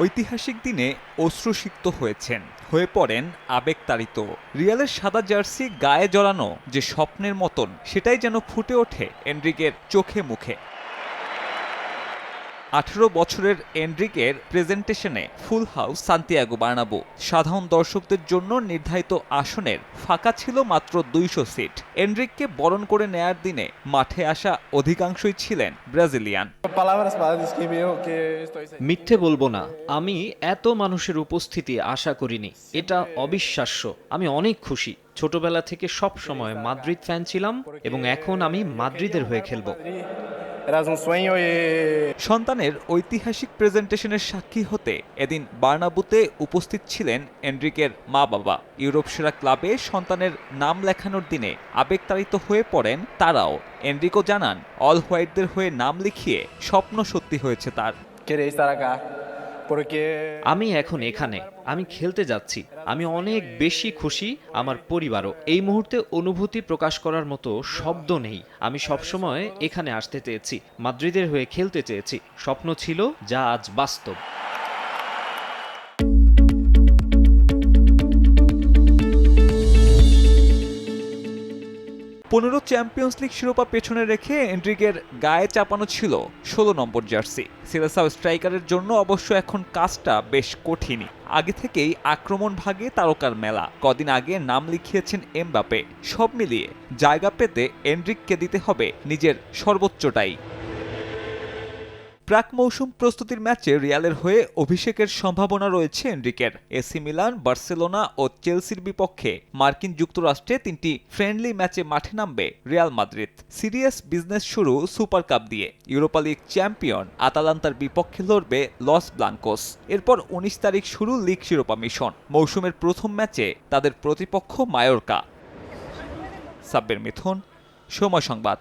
ঐতিহাসিক দিনে অশ্রুসিক্ত হয়েছেন, হয়ে পড়েন আবেগতাড়িত। রিয়ালের সাদা জার্সি গায়ে জড়ানো যে স্বপ্নের মতন, সেটাই যেন ফুটে ওঠে এনরিকের চোখে মুখে। আঠেরো বছরের এনরিকের প্রেজেন্টেশনে ফুল হাউস সান্তিয়াগো বার্নাবো। সাধারণ দর্শকদের জন্য নির্ধারিত আসনের ফাঁকা ছিল মাত্র দুইশো সিট। এনরিককে বরণ করে নেয়ার দিনে মাঠে আসা অধিকাংশই ছিলেন ব্রাজিলিয়ান. মিথ্যে বলব না, আমি এত মানুষের উপস্থিতি আশা করিনি। এটা অবিশ্বাস্য। আমি অনেক খুশি। ছোটবেলা থেকে সব সময় মাদ্রিদ ফ্যান ছিলাম এবং এখন আমি মাদ্রিদের হয়ে খেলব। সন্তানের ঐতিহাসিক প্রেজেন্টেশনের সাক্ষী হতে এদিন বার্নাবুতে উপস্থিত ছিলেন এন্ড্রিকের মা বাবা ইউরোপ সেরা ক্লাবে সন্তানের নাম লেখানোর দিনে আবেগতাড়িত হয়ে পড়েন তারাও। এন্ড্রিকো জানান অল হোয়াইটদের হয়ে নাম লিখিয়ে স্বপ্ন সত্যি হয়েছে তার। আমি এখন এখানে, আমি খেলতে যাচ্ছি। আমি অনেক বেশি খুশি আমার পরিবারও। এই মুহূর্তে অনুভূতি প্রকাশ করার মতো শব্দ নেই। আমি সবসময় এখানে আসতে চেয়েছি, মাদ্রিদের হয়ে খেলতে চেয়েছি। স্বপ্ন ছিল যা আজ বাস্তব। পনেরো চ্যাম্পিয়ন্স লিগ শিরোপা পেছনে রেখে এন্ড্রিকের গায়ে চাপানো ছিল ষোলো নম্বর জার্সি। সিলেসাও স্ট্রাইকারের জন্য অবশ্য এখন কাজটা বেশ কঠিনই। আগে থেকেই আক্রমণ ভাগে তারকার মেলা। কদিন আগে নাম লিখিয়েছেন এমবাপে সব মিলিয়ে জায়গা পেতে এন্ড্রিককে দিতে হবে নিজের সর্বোচ্চটাই। প্রাক মৌসুম প্রস্তুতির ম্যাচে রিয়ালের হয়ে অভিষেকের সম্ভাবনা রয়েছে এনরিকের। এসি মিলান, বার্সেলোনা ও চেলসির বিপক্ষে মার্কিন যুক্তরাষ্ট্রে তিনটি ফ্রেন্ডলি ম্যাচে মাঠে নামবে রিয়াল মাদ্রিদ। সিরিয়াস বিজনেস শুরু সুপার কাপ দিয়ে ইউরোপা লিগ চ্যাম্পিয়ন আতালান্তার বিপক্ষে লড়বে লস ব্লাঙ্কোস। এরপর উনিশ তারিখ শুরু লিগ শিরোপা মিশন। মৌসুমের প্রথম ম্যাচে তাদের প্রতিপক্ষ মায়োরকা। সাব্বের মিথুন, সময় সংবাদ।